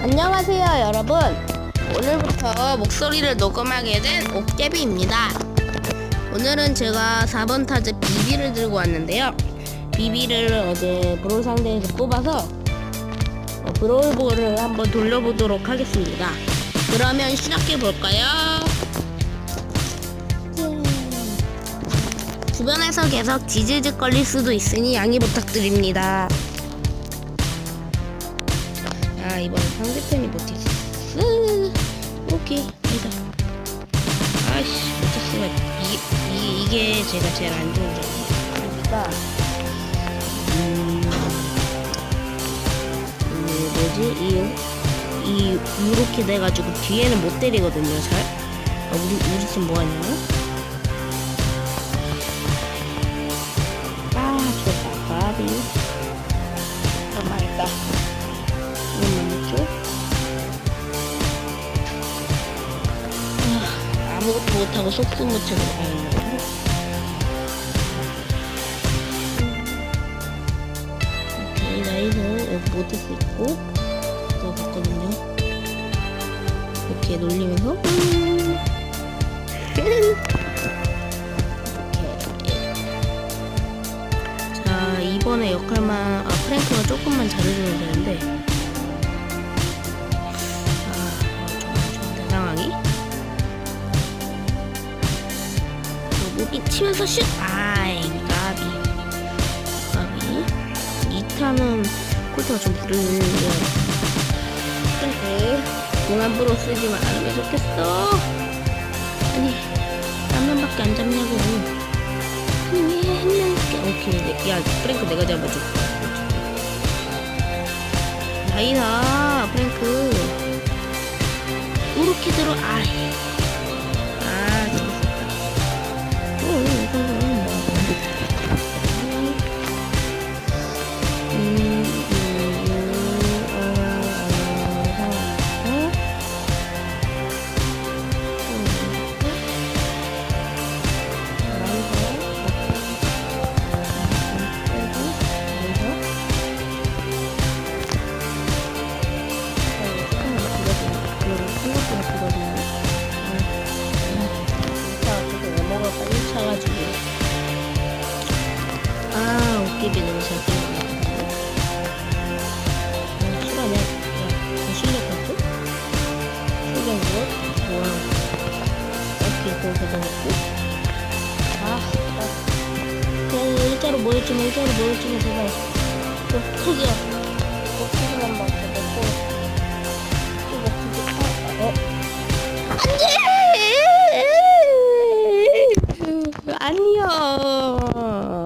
안녕하세요 여러분. 오늘부터 목소리를 녹음하게 된 옥개비입니다. 오늘은 제가 4번 타즈 비비를 들고 왔는데요. 비비를 어제 브롤 상대에서 뽑아서 어, 브롤볼을 한번 돌려보도록 하겠습니다. 그러면 시작해볼까요? 주변에서 계속 지지직 걸릴 수도 있으니 양해 부탁드립니다 아 이번엔 상대편이 못했어 오케이. 가자 아이씨 못했으면 이, 이, 이게 제가 제일 안 좋은 점이니까 음, 음 뭐지? 이, 이 이렇게 돼가지고 뒤에는 못 때리거든요 잘? 아, 우리 우리 팀 뭐하냐 못하고 속수 못 채고 가는 거. 오케이, 나이는 여기 수 있고, 더 봤거든요. 이렇게 놀리면서. 자, 이번에 역할만, 아, 프랭크가 조금만 잘해주면 되는데, 무기 치면서 슛. 아이 까비. 까비. 2타는 콜트가 좀 부르는데 근데 공안 부러 쓰지만 않으면 좋겠어. 아니 한 명밖에 안 잡냐고. 아니 왜한 명밖에 오케이 네. 야 프랭크 내가 잡아줄게 다이다 프랭크. 이렇게 들어 아이 아, 웃기비 너무 잘 때린다. 아, 실화냐? 야, 너 실력 같죠? 실력으로? 뭐야. 오케이, 거기서 넣었고. 아, 아. 야, 일자로 모였지마, 일자로 모였지마, 제발. 너 크기만 봐, 넣고. 이거 크기, 아, 어? 안 돼! 아니야.